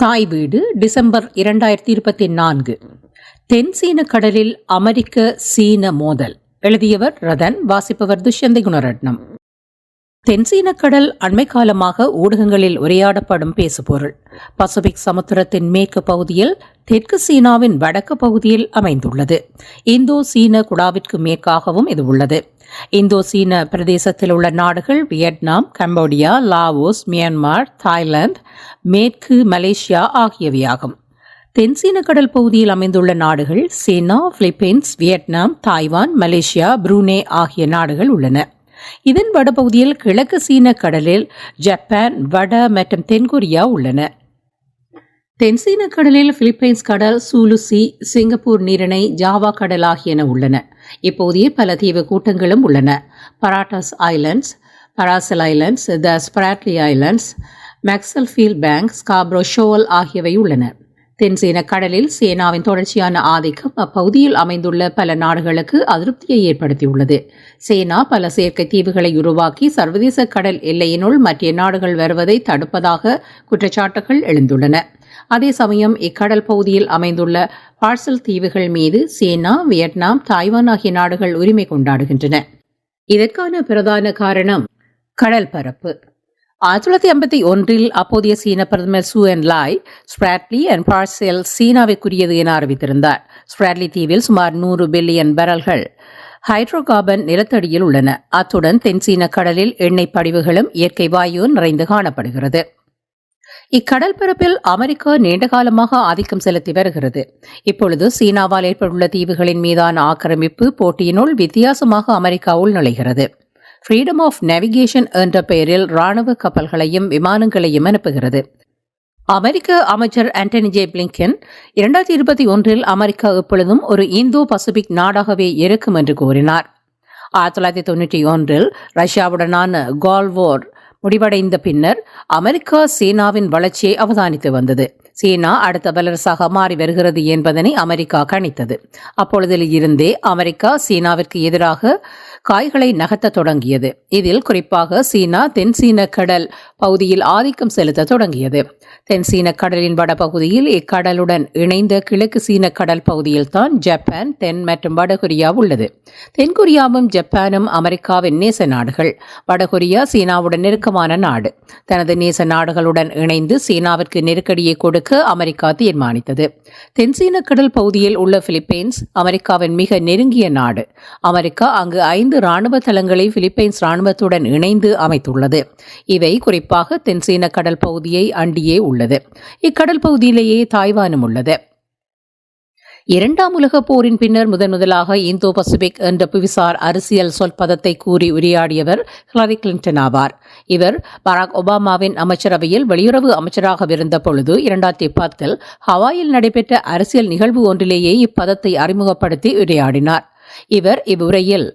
தாய் வீடு டிசம்பர் இரண்டாயிரத்தி இருபத்தி நான்கு. தென் சீன கடலில் அமெரிக்க சீன மோதல். எழுதியவர் ரதன் வாசிப்பவர் துஷ்யந்தி குணரட்னம். தென்சீன கடல் அண்மை காலமாக ஊடகங்களில் உரையாடப்படும் பேசுபொருள். பசிபிக் சமுத்திரத்தின் மேற்கு பகுதியில் தெற்கு சீனாவின் வடக்கு பகுதியில் அமைந்துள்ளது. இந்தோ சீன குடாவிற்கு மேற்காகவும் இது உள்ளது. இந்தோ சீன பிரதேசத்தில் உள்ள நாடுகள் Vietnam Cambodia Laos Myanmar Thailand மேற்கு மலேசியா ஆகியவையாகும். தென்சீன கடல் பகுதியில் அமைந்துள்ள நாடுகள் China Philippines Vietnam Taiwan Malaysia Brunei ஆகிய நாடுகள் உள்ளன. இதன் வடபகுதியில் கிழக்கு சீன கடலில் ஜப்பான் வட மற்றும் தென்கொரியா உள்ளன. தென்சீன கடலில் பிலிப்பைன்ஸ் கடல் சூலுசி சிங்கப்பூர் நீரிணை ஜாவா கடல் ஆகியன உள்ளன. இப்போதையே பல தீவு கூட்டங்களும் உள்ளன. Pratas islands Paracel islands the Spratly islands Macclesfield bank Scarborough shoal ஆகியவை உள்ளன. தென்சீன கடலில் சேனாவின் தொடர்ச்சியான ஆதிக்கம் அப்பகுதியில் அமைந்துள்ள பல நாடுகளுக்கு அதிருப்தியை ஏற்படுத்தியுள்ளது. சேனா பல செயற்கை தீவுகளை உருவாக்கி சர்வதேச கடல் எல்லையினுள் மற்ற நாடுகள் வருவதை தடுப்பதாக குற்றச்சாட்டுகள் எழுந்துள்ளன. அதே சமயம் இக்கடல் பகுதியில் அமைந்துள்ள பார்சல் தீவுகள் மீது சீனா வியட்நாம் தாய்வான் ஆகிய நாடுகள் உரிமை கொண்டாடுகின்றன. இதற்கான பிரதான காரணம் கடல் பரப்பு. ஆயிரத்தி தொள்ளாயிரத்தி ஐம்பத்தி ஒன்றில் அப்போதைய சீன பிரதமர் சூ என் லாய் ஸ்பிராட்லி அண்ட் பார்செல் சீனாவிற்குரியது என அறிவித்திருந்தார். ஸ்பிராட்லி தீவில் சுமார் நூறு பில்லியன் பேரல்கள் ஹைட்ரோ கார்பன் நிலத்தடியில் உள்ளன. அத்துடன் தென் சீன கடலில் எண்ணெய் படிவுகளும் இயற்கை வாயு நிறைந்து காணப்படுகிறது. இக்கடல் பரப்பில் அமெரிக்கா நீண்டகாலமாக ஆதிக்கம் செலுத்தி வருகிறது. இப்பொழுது சீனாவால் ஏற்பட்டுள்ள தீவுகளின் மீதான ஆக்கிரமிப்பு போட்டியினுள் வித்தியாசமாக அமெரிக்கா நுழைகிறது. ஃப்ரீடம் ஆஃப் நேவிகேஷன் என்ற பெயரில் ராணுவ கப்பல்களையும் விமானங்களையும் அனுப்புகிறது. அமெரிக்க அமைச்சர் ஆண்டனி ஜே பிளிங்கன் இரண்டாயிரத்தி இருபத்தி ஒன்றில் அமெரிக்கா எப்பொழுதும் ஒரு இந்தோ பசிபிக் நாடாகவே இருக்கும் என்று கூறினார். ஆயிரத்தி தொள்ளாயிரத்தி தொண்ணூற்றி ஒன்றில் ரஷ்யாவுடனான கால்வோர் முடிவடைந்த பின்னர் அமெரிக்கா சீனாவின் வளர்ச்சியை அவதானித்து வந்தது. சீனா அடுத்த வல்லரசாக மாறி வருகிறது என்பதனை அமெரிக்கா கணித்தது. அப்பொழுதில் இருந்தே அமெரிக்கா சீனாவிற்கு எதிராக காய்களை நகர்த்த தொடங்கியது. இதில் குறிப்பாக சீனா தென் சீன கடல் பகுதியில் ஆதிக்கம் செலுத்த தொடங்கியது. தென் சீன கடலின் வடபகுதியில் இக்கடலுடன் இணைந்த கிழக்கு சீன கடல் பகுதியில் தான் ஜப்பான் தென் மற்றும் வடகொரியா உள்ளது. தென்கொரியாவும் ஜப்பானும் அமெரிக்காவின் நேச நாடுகள். வடகொரியா சீனாவுடன் நெருக்கமான நாடு. தனது நேச நாடுகளுடன் இணைந்து சீனாவிற்கு நெருக்கடியை கொடுக்க அமெரிக்கா தீர்மானித்தது. தென்சீன கடல் பகுதியில் உள்ள பிலிப்பைன்ஸ் அமெரிக்காவின் மிக நெருங்கிய நாடு. அமெரிக்கா அங்கு ஐந்து ஐந்து ராணுவ தளங்களை பிலிப்பைன்ஸ் ராணுவத்துடன் இணைந்து அமைத்துள்ளது. இவை குறிப்பாக தென்சீன கடல் பகுதியை அண்டியே உள்ளது. இக்கடல் பகுதியிலேயே தாய்வானும் உள்ளது. இரண்டாம் உலகப் போரின் பின்னர் முதன் முதலாக இந்தோ பசிபிக் என்ற புவிசார் அரசியல் சொல்பதத்தை கூறி உரையாடியவர் ஹிலரி கிளின்டன் ஆவார். இவர் பராக் ஒபாமாவின் அமைச்சரவையில் வெளியுறவு அமைச்சராக இருந்த பொழுது இரண்டாயிரத்தி பத்தில் ஹவாயில் நடைபெற்ற அரசியல் நிகழ்வு ஒன்றிலேயே இப்பதத்தை அறிமுகப்படுத்தி உரையாடினார். இவர் இவ்வுரையில்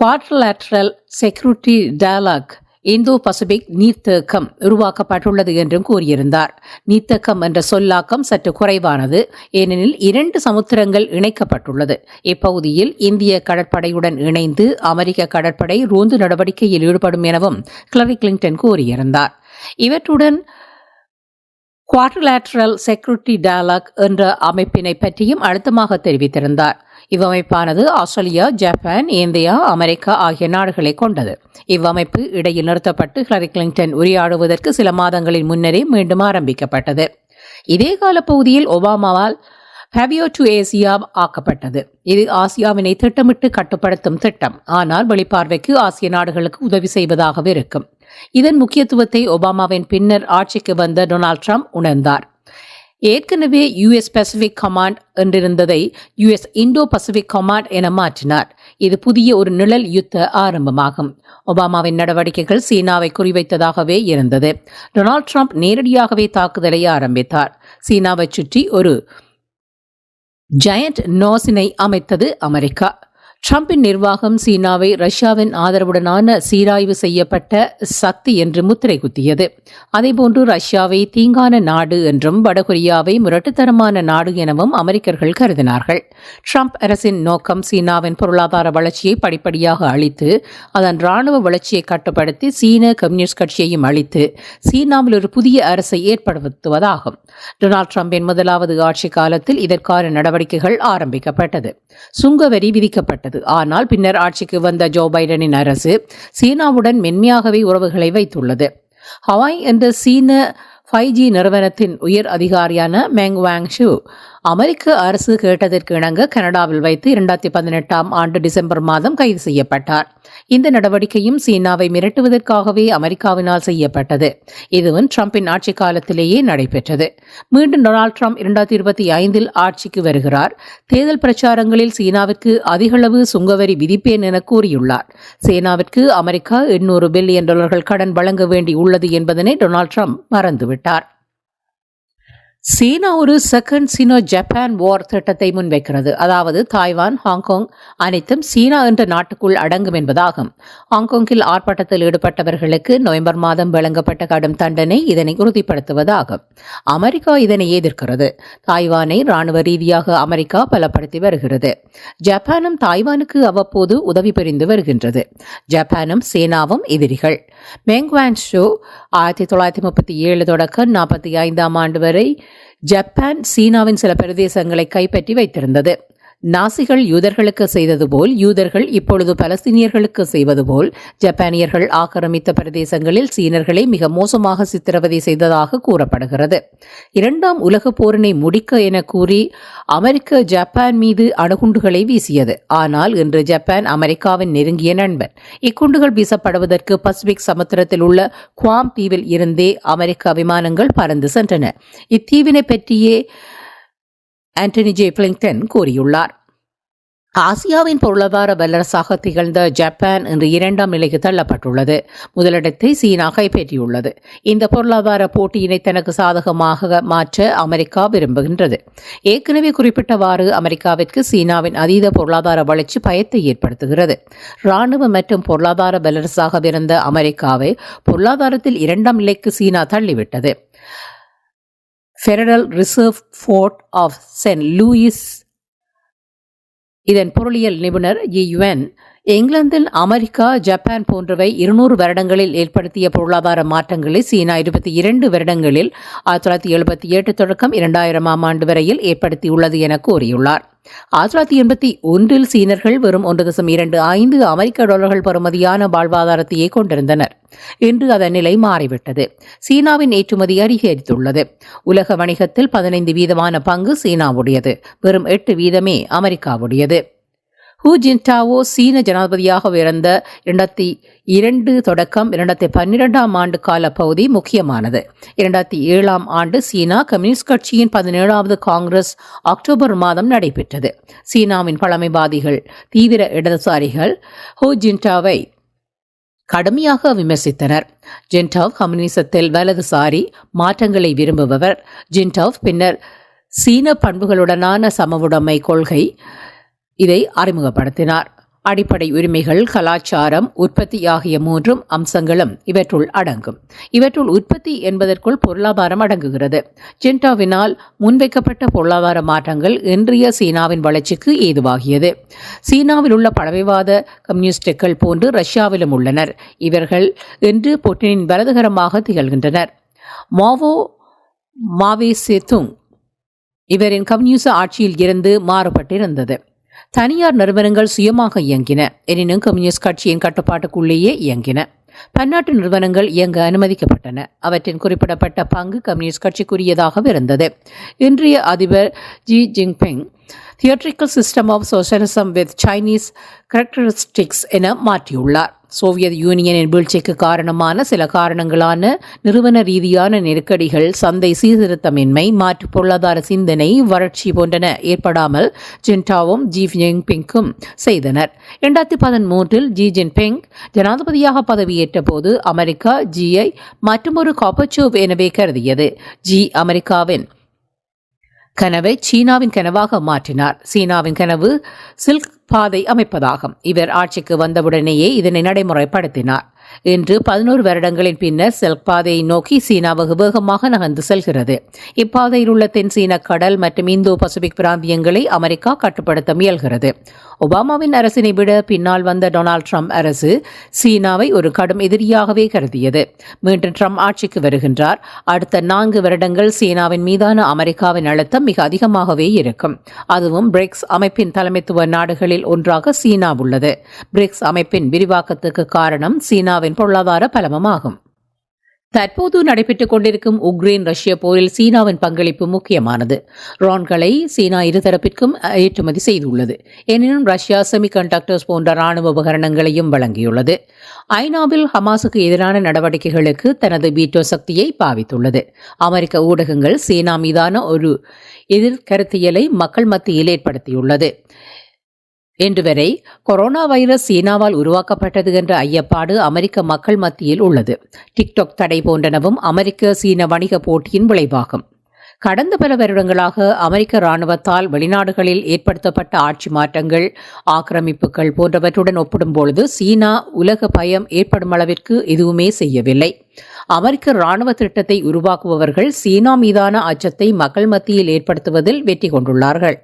quadrilateral security dialogue Indo Pacific நீர்த்தேக்கம் உருவாக்கப்பட்டுள்ளது என்றும் கூறியிருந்தார். நீர்த்தேக்கம் என்ற சொல்லாக்கம் சற்று குறைவானது. ஏனெனில் இரண்டு சமுத்திரங்கள் இணைக்கப்பட்டுள்ளது. இப்பகுதியில் இந்திய கடற்படையுடன் இணைந்து அமெரிக்க கடற்படை ரோந்து நடவடிக்கையில் ஈடுபடும் எனவும் கிளரி கிளின்டன் கூறியிருந்தார். இவற்றுடன் குவாட்ரலாட்ரல் செக்யூரிட்டி டயலாக் என்ற அமைப்பினை பற்றியும் அழுத்தமாக தெரிவித்திருந்தார். இவ்வமைப்பானது ஆஸ்திரேலியா ஜப்பான் இந்தியா அமெரிக்கா ஆகிய நாடுகளை கொண்டது. இவ்வமைப்பு இடையில் நிறுத்தப்பட்டு ஹிலரி கிளின்டன் உரையாடுவதற்கு சில மாதங்களின் முன்னரே மீண்டும் ஆரம்பிக்கப்பட்டது. இதே கால பகுதியில் ஒபாமாவால் ஹேவியோ டு ஏசியா ஆக்கப்பட்டது. இது ஆசியாவினை திட்டமிட்டு கட்டுப்படுத்தும் திட்டம். ஆனால் வெளிப்பார்வைக்கு ஆசிய நாடுகளுக்கு உதவி செய்வதாகவே இருக்கும். இதன் முக்கியத்துவத்தை ஒபாமாவின் பின்னர் ஆட்சிக்கு வந்த டொனால்ட் ட்ரம்ப் உணர்ந்தார். ஏற்கனவே யுஎஸ் பசிபிக் கமாண்ட் என்றிருந்ததை யுஎஸ் இந்தோ பசிபிக் கமாண்ட் என மாற்றினார். இது புதிய ஒரு நிழல் யுத்த ஆரம்பமாகும். ஒபாமாவின் நடவடிக்கைகள் சீனாவை குறிவைத்ததாகவே இருந்தது. டொனால்ட் ட்ரம்ப் நேரடியாகவே தாக்குதலை ஆரம்பித்தார். சீனாவை சுற்றி ஒரு ஜயண்ட் நோசினை அமைத்தது அமெரிக்கா. ட்ரம்பின் நிர்வாகம் சீனாவை ரஷ்யாவின் ஆதரவுடனான சீராய்வு செய்யப்பட்ட சக்தி என்று முத்திரை குத்தியது. அதேபோன்று ரஷ்யாவை தீங்கான நாடு என்றும் வடகொரியாவை முரட்டுத்தனமான நாடு எனவும் அமெரிக்கர்கள் கருதினார்கள். ட்ரம்ப் அரசின் நோக்கம் சீனாவின் பொருளாதார வளர்ச்சியை படிப்படியாக அழித்து அதன் ராணுவ வளர்ச்சியை கட்டுப்படுத்தி சீன கம்யூனிஸ்ட் கட்சியையும் அழித்து சீனாவில் ஒரு புதிய அரசை ஏற்படுத்துவதாகும். டொனால்ட் ட்ரம்பின் முதலாவது ஆட்சி காலத்தில் இதற்கான நடவடிக்கைகள் ஆரம்பிக்கப்பட்டது. சுங்கவரி விதிக்கப்பட்டது. ஆனால் பின்னர் ஆட்சிக்கு வந்த ஜோ பைடனின் அரசு சீனாவுடன் மென்மையாகவே உறவுகளை வைத்துள்ளது. ஹவாய் என்ற சீன ஃபைவ் ஜி நிறுவனத்தின் உயர் அதிகாரியான மெங் வாங் ஷூ அமெரிக்க அரசு கேட்டதற்கு இணங்க கனடாவில் வைத்து இரண்டாயிரத்தி பதினெட்டாம் ஆண்டு டிசம்பர் மாதம் கைது செய்யப்பட்டார். இந்த நடவடிக்கையும் சீனாவை மிரட்டுவதற்காகவே அமெரிக்காவினால் செய்யப்பட்டது. இதுவும் ட்ரம்பின் ஆட்சி காலத்திலேயே நடைபெற்றது. மீண்டும் டொனால்ட் டிரம்ப் இரண்டாயிரத்தி இருபத்தி ஐந்தில் ஆட்சிக்கு வருகிறார். தேர்தல் பிரச்சாரங்களில் சீனாவிற்கு அதிகளவு சுங்கவரி விதிப்பேன் என கூறியுள்ளார். சீனாவிற்கு அமெரிக்கா எண்ணூறு பில்லியன் டாலர்கள் கடன் வழங்க வேண்டி உள்ளது என்பதனை டொனால்ட் ட்ரம்ப் மறந்துவிட்டார். சீனா ஒரு செகண்ட் சீனோ ஜப்பான் வார் திட்டத்தை முன்வைக்கிறது. அதாவது தாய்வான் ஹாங்காங் அனைத்தும் சீனா என்ற நாட்டுக்குள் அடங்கும் என்பதாகும். ஹாங்காங்கில் ஆர்ப்பாட்டத்தில் ஈடுபட்டவர்களுக்கு நவம்பர் மாதம் வழங்கப்பட்ட கடும் தண்டனை இதனை உறுதிப்படுத்துவதாகும். அமெரிக்கா இதனை எதிர்க்கிறது. தாய்வானை ராணுவ ரீதியாக அமெரிக்கா பலப்படுத்தி வருகிறது. ஜப்பானும் தாய்வானுக்கு அவ்வப்போது உதவி புரிந்து வருகின்றது. ஜப்பானும் சீனாவும் எதிரிகள். மெங்வான் ஷோ ஆயிரத்தி தொள்ளாயிரத்தி முப்பத்தி ஏழு தொடக்கம் நாற்பத்தி ஐந்தாம் ஆண்டு வரை ஜப்பான் சீனாவின் சில பிரதேசங்களை கைப்பற்றி வைத்திருந்தது. நாசிகள் யூதர்களுக்கு செய்தது போல் யூதர்கள் இப்பொழுது பலஸ்தீனியர்களுக்கு செய்வது போல் ஜப்பானியர்கள் ஆக்கிரமித்த பிரதேசங்களில் சீனர்களை மிக மோசமாக சித்திரவதை செய்ததாக கூறப்படுகிறது. இரண்டாம் உலகப் போரினை முடிக்க என கூறி அமெரிக்க ஜப்பான் மீது அணுகுண்டுகளை வீசியது. ஆனால் இன்று ஜப்பான் அமெரிக்காவின் நெருங்கிய நண்பன். இக்குண்டுகள் வீசப்படுவதற்கு பசிபிக் சமுத்திரத்தில் உள்ள குவாம் தீவில் இருந்தே அமெரிக்க விமானங்கள் பறந்து சென்றன. இத்தீவினை பற்றியே ஆண்டனி ஜே பிளிங்டன் கூறியுள்ளார். ஆசியாவின் பொருளாதார வல்லரசாக திகழ்ந்த ஜப்பான் இன்று இரண்டாம் நிலைக்கு தள்ளப்பட்டுள்ளது. முதலிடத்தை சீனா கைப்பற்றியுள்ளது இந்த பொருளாதார போட்டியினை தனக்கு சாதகமாக மாற்ற அமெரிக்கா விரும்புகின்றது. ஏற்கனவே குறிப்பிட்டவாறு அமெரிக்காவிற்கு சீனாவின் அதீத பொருளாதார வளர்ச்சி பயத்தை ஏற்படுத்துகிறது. ராணுவ மற்றும் பொருளாதார வல்லரசாக இருந்த அமெரிக்காவை பொருளாதாரத்தில் இரண்டாம் நிலைக்கு China தள்ளிவிட்டது. Federal reserve fort of saint Louis இதன் பொருளியல் நிபுணர் யுஎன் இங்கிலாந்தில் அமெரிக்கா ஜப்பான் போன்றவை இருநூறு வருடங்களில் ஏற்படுத்திய பொருளாதார மாற்றங்களை சீனா இருபத்தி இரண்டு வருடங்களில் ஆயிரத்தி தொள்ளாயிரத்தி எழுபத்தி எட்டு தொடக்கம் இரண்டாயிரமாம் ஆண்டு வரையில் ஏற்படுத்தியுள்ளது என கூறியுள்ளார். ஆயிரத்தி தொள்ளாயிரத்தி எண்பத்தி ஒன்றில் சீனர்கள் வெறும் ஒன்று தசம் இரண்டு ஐந்து அமெரிக்க டாலர்கள் பெறுமதியான வாழ்வாதாரத்தையே கொண்டிருந்தனர். இன்று அதன் நிலை மாறிவிட்டது. சீனாவின் ஏற்றுமதி அதிகரித்துள்ளது. உலக வணிகத்தில் பதினைந்து வீதமான பங்கு சீனாவுடையது. வெறும் எட்டு வீதமே அமெரிக்காவுடையது. ஹூ ஜின்டாவோ சீன ஜனாதிபதியாக உயர்ந்த இரண்டாயிரத்தி இரண்டு தொடக்கம் இரண்டாயிரத்தி பன்னிரெண்டாம் ஆண்டு கால பகுதி முக்கியமானது. இரண்டாயிரத்தி ஏழாம் ஆண்டு சீனா கம்யூனிஸ்ட் கட்சியின் பதினேழாவது காங்கிரஸ் அக்டோபர் மாதம் நடைபெற்றது. சீனாவின் பழமைவாதிகள் தீவிர இடதுசாரிகள் ஹூ ஜின்டாவை கடுமையாக விமர்சித்தனர். ஜின்டாவ் கம்யூனிசத்தில் வலதுசாரி மாற்றங்களை விரும்புபவர். ஜின்டாவ் பின்னர் சீன பண்புகளுடனான சமவுடைமை கொள்கை இதை அறிமுகப்படுத்தினார். அடிப்படை உரிமைகள் கலாச்சாரம் உற்பத்தி ஆகிய மூன்றும் அம்சங்களும் இவற்றுள் அடங்கும். இவற்றுள் உற்பத்தி என்பதற்குள் பொருளாதாரம் அடங்குகிறது. ஜென்டாவினால் முன்வைக்கப்பட்ட பொருளாதார மாற்றங்கள் இன்றைய சீனாவின் வளர்ச்சிக்கு ஏதுவாகியது. சீனாவில் உள்ள பழமைவாத கம்யூனிஸ்டுகள் போன்று ரஷ்யாவிலும் உள்ளனர். இவர்கள் இன்று புட்டினின் வலதுகரமாக திகழ்கின்றனர். மாவோ மாவே சேத்துங் இவரின் கம்யூனிச ஆட்சியில் இருந்து மாறுபட்டிருந்தது. தனியார் நிறுவனங்கள் சுயமாக இயங்கின. எனினும் கம்யூனிஸ்ட் கட்சியின் கட்டுப்பாட்டுக்குள்ளேயே இயங்கின. பன்னாட்டு நிறுவனங்கள் இயங்க அனுமதிக்கப்பட்டன. அவற்றின் குறிப்பிடப்பட்ட பங்கு கம்யூனிஸ்ட் கட்சிக்குரியதாக இருந்தது. இன்றைய அதிபர் Xi Jinping theatrical system of socialism with Chinese characteristics என மாற்றியுள்ளார். சோவியத் யூனியனின் வீழ்ச்சிக்கு காரணமான சில காரணங்களான நிறுவன ரீதியான நெருக்கடிகள் சந்தை சீர்திருத்தமின்மை மாற்று பொருளாதார சிந்தனை வறட்சி போன்றன ஏற்படாமல் ஜின்டாவும் ஜி ஜின்பிங்கும் செய்தனர். இரண்டாயிரத்தி பதிமூன்றில் ஜி ஜின்பிங் ஜனாதிபதியாக பதவியேற்ற போது அமெரிக்கா ஜியை மற்றொரு காப்பச்சோவ் எனவே கருதியது. ஜி அமெரிக்காவின் கனவை சீனாவின் கனவாக மாற்றினார். சீனாவின் கனவு சில்க் பாதை அமைப்பதாகும். இவர் ஆட்சிக்கு வந்தவுடனேயே இதனை நடைமுறைப்படுத்தினார். இன்று பதினோரு வருடங்களின் பின்னர் செல்க் பாதையை நோக்கி சீனா வெகு வேகமாக நகர்ந்து செல்கிறது. இப்பாதையில் உள்ள தென் சீன கடல் மற்றும் இந்தோ பசிபிக் பிராந்தியங்களை அமெரிக்கா கட்டுப்படுத்த முயல்கிறது. ஒபாமாவின் அரசினை விட பின்னால் வந்த டொனால்ட் ட்ரம்ப் அரசு சீனாவை ஒரு கடும் எதிரியாகவே கருதியது. மீண்டும் ட்ரம்ப் ஆட்சிக்கு வருகின்றார். அடுத்த நான்கு வருடங்கள் சீனாவின் மீதான அமெரிக்காவின் அழுத்தம் மிக அதிகமாகவே இருக்கும். அதுவும் பிரிக்ஸ் அமைப்பின் தலைமைத்துவ நாடுகளில் ஒன்றாக சீனா உள்ளது. பிரிக்ஸ் அமைப்பின் விரிவாக்கத்துக்கு காரணம் சீனாவின் பொருளாதார பலமுமாகும். தற்போது நடைபெற்றுக் கொண்டிருக்கும் உக்ரைன் ரஷ்ய போரில் சீனாவின் பங்களிப்பு முக்கியமானது. ட்ரோன்களை சீனா இருதரப்பிற்கும் ஏற்றுமதி செய்துள்ளது. எனினும் ரஷ்யா செமிகண்டக்டர்ஸ் போன்ற ராணுவ உபகரணங்களையும் வழங்கியுள்ளது. ஐநாவில் ஹமாஸுக்கு எதிரான நடவடிக்கைகளுக்கு தனது வீட்டோ சக்தியை பாவித்துள்ளது. அமெரிக்க ஊடகங்கள் சீனா மீதான ஒரு எதிர்கருத்தியலை மக்கள் மத்தியில் ஏற்படுத்தியுள்ளது. இன்று வரை கொரோனா வைரஸ் சீனாவால் உருவாக்கப்பட்டது என்ற ஐயப்பாடு அமெரிக்க மக்கள் மத்தியில் உள்ளது. டிக்டாக் தடை போன்றனவும் அமெரிக்க சீன வணிக போட்டியின் விளைவாகும். கடந்த பல வருடங்களாக அமெரிக்க ராணுவத்தால் வெளிநாடுகளில் ஏற்படுத்தப்பட்ட ஆட்சி மாற்றங்கள் ஆக்கிரமிப்புகள் போன்றவற்றுடன் ஒப்பிடும்பொழுது சீனா உலக பயம் ஏற்படும் அளவிற்கு எதுவுமே செய்யவில்லை. அமெரிக்க ராணுவ திட்டத்தை உருவாக்குபவர்கள் சீனா மீதான அச்சத்தை மக்கள் மத்தியில் ஏற்படுத்துவதில் வெற்றி கொண்டுள்ளார்கள்.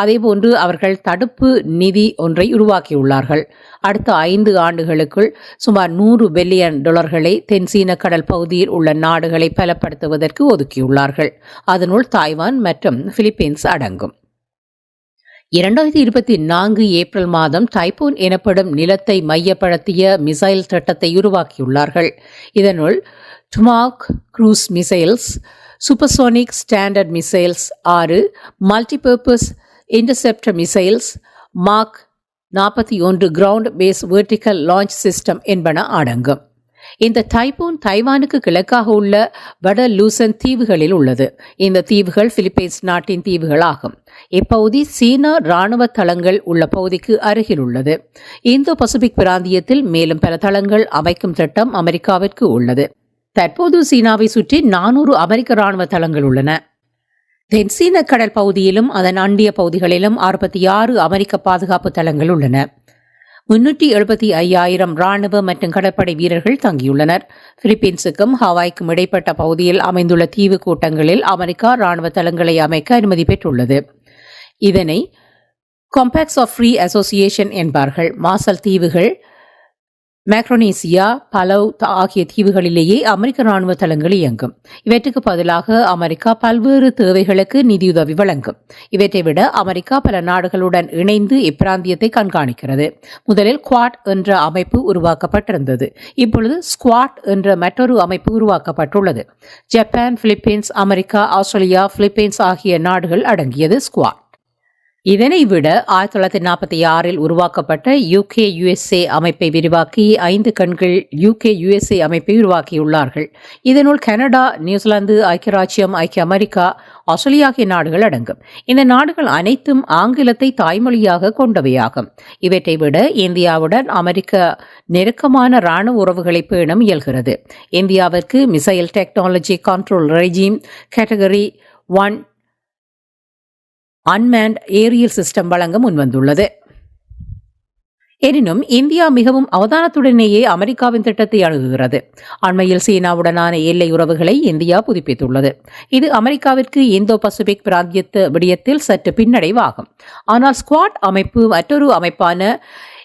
அதேபோன்று அவர்கள் தடுப்பு நிதி ஒன்றை உருவாக்கியுள்ளார்கள். அடுத்த ஐந்து ஆண்டுகளுக்குள் சுமார் நூறு பில்லியன் டாலர்களை தென் சீன கடல் பகுதியில் உள்ள நாடுகளை பலப்படுத்துவதற்கு ஒதுக்கியுள்ளார்கள். அதனுள் தாய்வான் மற்றும் பிலிப்பீன்ஸ் அடங்கும். இரண்டாயிரத்தி இருபத்தி நான்கு ஏப்ரல் மாதம் டைப்போன் எனப்படும் நிலத்தை மையப்படுத்திய மிசைல் திட்டத்தை உருவாக்கியுள்ளார்கள். இதனுள் Tomahawk cruise missiles supersonic standard missiles ஆறு மல்டிபர்பஸ் இன்டர்செப்டர் மிசைல்ஸ் மார்க் நாற்பத்தி ஒன்று ground base vertical launch system என்பன அடங்கும். இந்த டைபூன் தைவானுக்கு கிழக்காக உள்ள வட லூசன் தீவுகளில் உள்ளது. இந்த தீவுகள் பிலிப்பைன்ஸ் நாட்டின் தீவுகள் ஆகும் இப்பகுதி சீனா இராணுவ தளங்கள் உள்ள பகுதிக்கு அருகில் உள்ளது. இந்தோ பசிபிக் பிராந்தியத்தில் மேலும் பல தளங்கள் அமைக்கும் திட்டம் அமெரிக்காவிற்கு உள்ளது. தற்போது சீனாவை சுற்றி நானூறு அமெரிக்க ராணுவ தளங்கள் உள்ளன. தென் சீன கடல் பகுதியிலும் அதன் அண்டிய பகுதிகளிலும் அறுபத்தி ஆறு அமெரிக்க பாதுகாப்பு தளங்கள் உள்ளன. முன்னூற்றி எழுபத்தி ஐயாயிரம் ராணுவ மற்றும் கடற்படை வீரர்கள் தங்கியுள்ளனர். பிலிப்பீன்ஸுக்கும் ஹவாய்க்கும் இடைப்பட்ட பகுதியில் அமைந்துள்ள தீவு கூட்டங்களில் அமெரிக்கா ராணுவ தளங்களை அமைக்க அனுமதி பெற்றுள்ளது. இதனை காம்பாக்ஸ் ஆஃப் ஃப்ரீ அசோசியேஷன் என்பார்கள். மாசல் தீவுகள் மேக்ரோனேசியா பலவ் ஆகிய தீவுகளிலேயே அமெரிக்க ராணுவ தளங்கள் இயங்கும். இவற்றுக்கு பதிலாக அமெரிக்கா பல்வேறு தேவைகளுக்கு நிதியுதவி வழங்கும். இவற்றை விட அமெரிக்கா பல நாடுகளுடன் இணைந்து இப்பிராந்தியத்தை கண்காணிக்கிறது. முதலில் குவாட் என்ற அமைப்பு உருவாக்கப்பட்டிருந்தது. இப்பொழுது ஸ்குவாட் என்ற மற்றொரு அமைப்பு உருவாக்கப்பட்டுள்ளது. Japan Philippines America Australia Philippines ஆகிய நாடுகள் அடங்கியது ஸ்குவாட். இதனை விட ஆயிரத்தி தொள்ளாயிரத்தி நாற்பத்தி ஆறில் உருவாக்கப்பட்ட யூகே யுஎஸ்ஏ அமைப்பை விரிவாக்கி ஐந்து கண்கள் யூகே யுஎஸ்ஏ அமைப்பை உருவாக்கியுள்ளார்கள். இதனுள் கனடா நியூசிலாந்து ஐக்கிய ராஜ்யம் ஐக்கிய அமெரிக்கா ஆஸ்திரேலியா ஆகிய நாடுகள் அடங்கும். இந்த நாடுகள் அனைத்தும் ஆங்கிலத்தை தாய்மொழியாக கொண்டவையாகும். இவற்றை விட இந்தியாவுடன் அமெரிக்க நெருக்கமான இராணுவ உறவுகளை பேணும் இயல்கிறது. இந்தியாவிற்கு missile technology control regime category one unmanned aerial system வழங்க முன்வந்துள்ளது. எனினும் இந்தியா மிகவும் அவதானத்துடனேயே அமெரிக்காவின் திட்டத்தை அணுகுகிறது. அண்மையில் சீனாவுடனான எல்லை உறவுகளை இந்தியா புதுப்பித்துள்ளது. இது அமெரிக்காவிற்கு இந்தோ பசிபிக் பிராந்தியத்து விடயத்தில் சற்று பின்னடைவாகும். ஆனால் ஸ்குவாட் அமைப்பு மற்றொரு அமைப்பான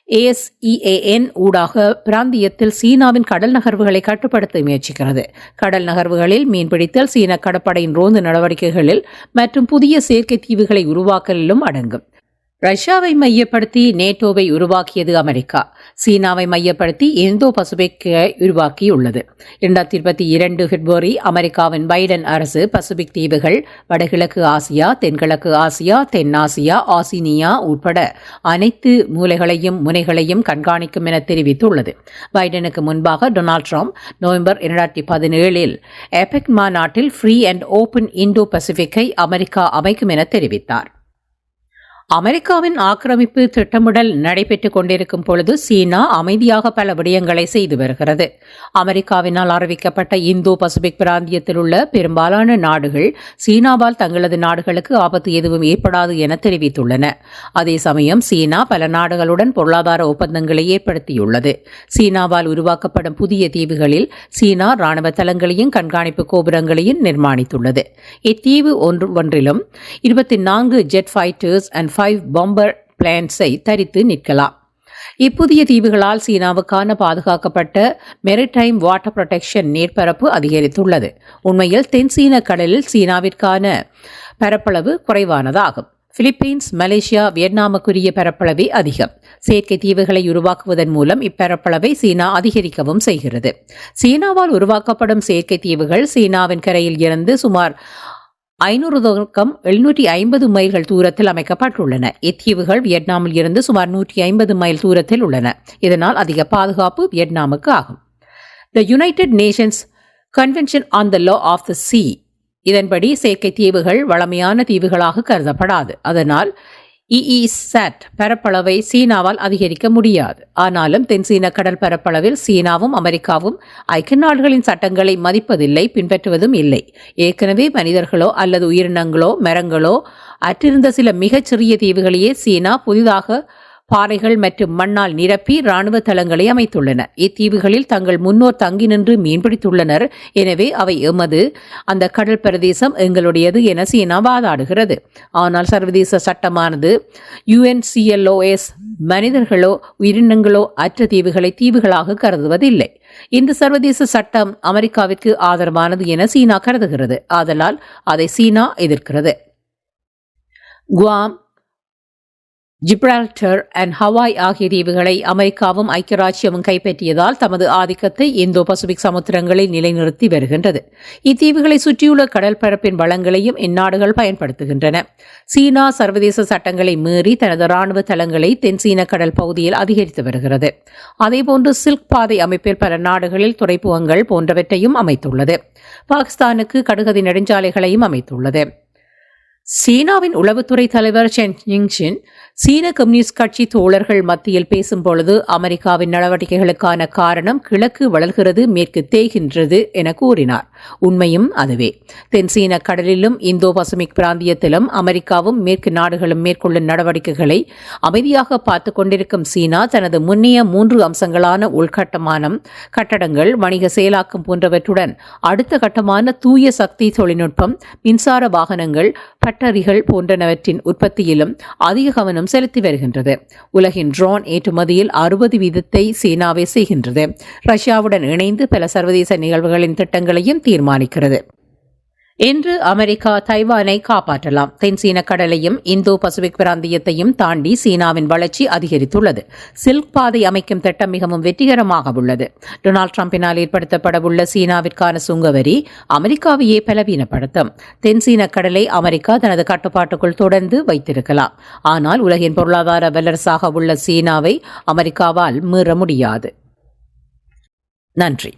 ஏஎஸ்இஏஎன் ஊடாக பிராந்தியத்தில் சீனாவின் கடல் நகர்வுகளை கட்டுப்படுத்த முயற்சிக்கிறது. கடல் நகர்வுகளில் மீன்பிடித்தல் சீன கடற்படையின் ரோந்து நடவடிக்கைகளில் மற்றும் புதிய செயற்கை தீவுகளை உருவாக்கலிலும் அடங்கும். ரஷ்யாவை மையப்படுத்தி நேட்டோவை உருவாக்கியது அமெரிக்கா. சீனாவை மையப்படுத்தி இந்தோ பசிபிக்கை உருவாக்கியுள்ளது. இரண்டாயிரத்தி இருபத்தி இரண்டு பிப்ரவரி அமெரிக்காவின் பைடன் அரசு பசிபிக் தீவுகள் வடகிழக்கு ஆசியா தென்கிழக்கு ஆசியா தென்னாசியா ஆசினியா உட்பட அனைத்து மூலைகளையும் முனைகளையும் கண்காணிக்கும் என தெரிவித்துள்ளது. பைடனுக்கு முன்பாக டொனால்ட் ட்ரம்ப் நவம்பர் இரண்டாயிரத்தி பதினேழில் எபெக் மாநாட்டில் ஃப்ரீ அண்ட் ஓபன் இந்தோ பசிபிக்கை அமெரிக்கா அமைக்கும் என தெரிவித்தார். அமெரிக்காவின் ஆக்கிரமிப்பு திட்டமிடல் நடைபெற்றுக் கொண்டிருக்கும் பொழுது சீனா அமைதியாக பல விடயங்களை செய்து வருகிறது. அமெரிக்காவினால் அறிவிக்கப்பட்ட இந்தோ பசிபிக் பிராந்தியத்தில் உள்ள பெரும்பாலான நாடுகள் சீனாவால் தங்களது நாடுகளுக்கு ஆபத்து எதுவும் ஏற்படாது என தெரிவித்துள்ளன. அதே சமயம் சீனா பல நாடுகளுடன் பொருளாதார ஒப்பந்தங்களை ஏற்படுத்தியுள்ளது. சீனாவால் உருவாக்கப்படும் புதிய தீவுகளில் சீனா ராணுவ தளங்களையும் கண்காணிப்பு கோபுரங்களையும் நிர்மாணித்துள்ளது. இத்தீவு ஒன்று ஒன்றிலும் இருபத்தி நான்கு jet fighters and five bomber பிளான்ஸை தரித்து நிற்கலாம். இப்புதிய தீவுகளால் சீனாவுக்கான பாதுகாக்கப்பட்ட மெரிடைம் வாட்டர் புரொடெக்ஷன் நீர்ப்பரப்பு அதிகரித்துள்ளது. உண்மையில் தென்சீன கடலில் சீனாவிற்கான பரப்பளவு குறைவானதாகும். பிலிப்பீன்ஸ் மலேசியா வியட்நாமுக்குரிய பரப்பளவே அதிகம். செயற்கை தீவுகளை உருவாக்குவதன் மூலம் இப்பரப்பளவை சீனா அதிகரிக்கவும் செய்கிறது. சீனாவால் உருவாக்கப்படும் செயற்கை தீவுகள் சீனாவின் கரையில் இருந்து சுமார் ஐநூறு தொடக்கம் எழுநூற்றி ஐம்பது மைல்கள் தூரத்தில் அமைக்கப்பட்டுள்ளன. இத்தீவுகள் வியட்நாமில் இருந்து சுமார் நூற்றி ஐம்பது மைல் தூரத்தில் உள்ளன. இதனால் அதிக பாதுகாப்பு வியட்நாமுக்கு ஆகும். The united nations convention on the law of the sea இதன்படி செயற்கை தீவுகள் வளமையான தீவுகளாக கருதப்படாது. அதனால் இஇசட் பரப்பளவை சீனாவால் அதிகரிக்க முடியாது. ஆனாலும் தென்சீன கடல் பரப்பளவில் சீனாவும் அமெரிக்காவும் ஐக்கிய நாடுகளின் சட்டங்களை மதிப்பதில்லை பின்பற்றுவதும் இல்லை. ஏற்கனவே மனிதர்களோ அல்லது உயிரினங்களோ மரங்களோ அற்றிருந்த சில மிகச்சிறிய தீவுகளையே சீனா புதிதாக பாறைகள் மற்றும் மண்ணால் நிரப்பி ராணுவ தளங்களை அமைத்துள்ளன. இத்தீவுகளில் தங்கள் முன்னோர் தங்கி நின்று மீன்பிடித்துள்ளனர் எனவே அவை எமது. அந்த கடல் பிரதேசம் எங்களுடையது என சீனா வாதாடுகிறது. ஆனால் சர்வதேச சட்டமானது யுஎன்சிஎல்ஓஎஸ் மனிதர்களோ உயிரினங்களோ அற்ற தீவுகளை தீவுகளாக கருதுவதில்லை. இந்த சர்வதேச சட்டம் அமெரிக்காவிற்கு ஆதரவானது என சீனா கருதுகிறது. ஆதலால் அதை சீனா எதிர்க்கிறது. குவாம் ஜிப்ரால்டர் அண்ட் ஹவாய் ஆகிய தீவுகளை அமெரிக்காவும் ஐக்கிய ராஜ்யமும் கைப்பற்றியதால் தமது ஆதிக்கத்தை இந்தோ பசிபிக் சமுத்திரங்களில் நிலைநிறுத்தி வருகின்றது. இத்தீவுகளை சுற்றியுள்ள கடல் பரப்பின் வளங்களையும் இந்நாடுகள் பயன்படுத்துகின்றன. சீனா சர்வதேச சட்டங்களை மீறி தனது ராணுவ தளங்களை தென்சீன கடல் பகுதியில் அதிகரித்து வருகிறது. அதேபோன்று சில்க் பாதை அமைப்பில் பல நாடுகளில் துறைப்புகங்கள் போன்றவற்றையும் அமைத்துள்ளது. பாகிஸ்தானுக்கு கடுகதி நெடுஞ்சாலைகளையும் அமைத்துள்ளது. சீனாவின் உளவுத்துறை தலைவர் சென் ஜிங்ஷின் சீன கம்யூனிஸ்ட் கட்சி தோழர்கள் மத்தியில் பேசும் பொழுது அமெரிக்காவின் நடவடிக்கைகளுக்கான காரணம் கிழக்கு வளர்கிறது மேற்கு தேய்கின்றது என கூறினார். உண்மையும் அதுவே. தென்சீன கடலிலும் இந்தோ பசிபிக் பிராந்தியத்திலும் அமெரிக்காவும் மேற்கு நாடுகளும் மேற்கொள்ளும் நடவடிக்கைகளை அமைதியாக பார்த்து கொண்டிருக்கும் சீனா தனது முன்னைய மூன்று அம்சங்களான உள்கட்டமானம் கட்டடங்கள் வணிக செயலாக்கம் போன்றவற்றுடன் அடுத்த கட்டமான தூய சக்தி தொழில்நுட்பம் மின்சார வாகனங்கள் பட்டறிகள் போன்றனவற்றின் உற்பத்தியிலும் அதிக கவனம் கவனம் செலுத்தி வருகின்றது. உலகின் ட்ரோன் ஏற்றுமதியில் அறுபது வீதத்தை சீனாவே செய்கின்றது. ரஷ்யாவுடன் இணைந்து பல சர்வதேச நிகழ்வுகளின் திட்டங்களையும் தீர்மானிக்கிறது. இன்று அமெரிக்கா தைவானை காப்பாற்றலாம். தென்சீன கடலையும் இந்தோ பசிபிக் பிராந்தியத்தையும் தாண்டி சீனாவின் வளர்ச்சி அதிகரித்துள்ளது. சில்க் பாதை அமைக்கும் திட்டம் மிகவும் வெற்றிகரமாக உள்ளது. டொனால்டு டிரம்பினால் ஏற்படுத்தப்படவுள்ள சீனாவிற்கான சுங்கவரி அமெரிக்காவையே பலவீனப்படுத்தும். தென்சீன கடலை அமெரிக்கா தனது கட்டுப்பாட்டுக்குள் தொடர்ந்து வைத்திருக்கலாம். ஆனால் உலகின் பொருளாதார வல்லரசாக உள்ள சீனாவை அமெரிக்காவால் மீற முடியாது. நன்றி.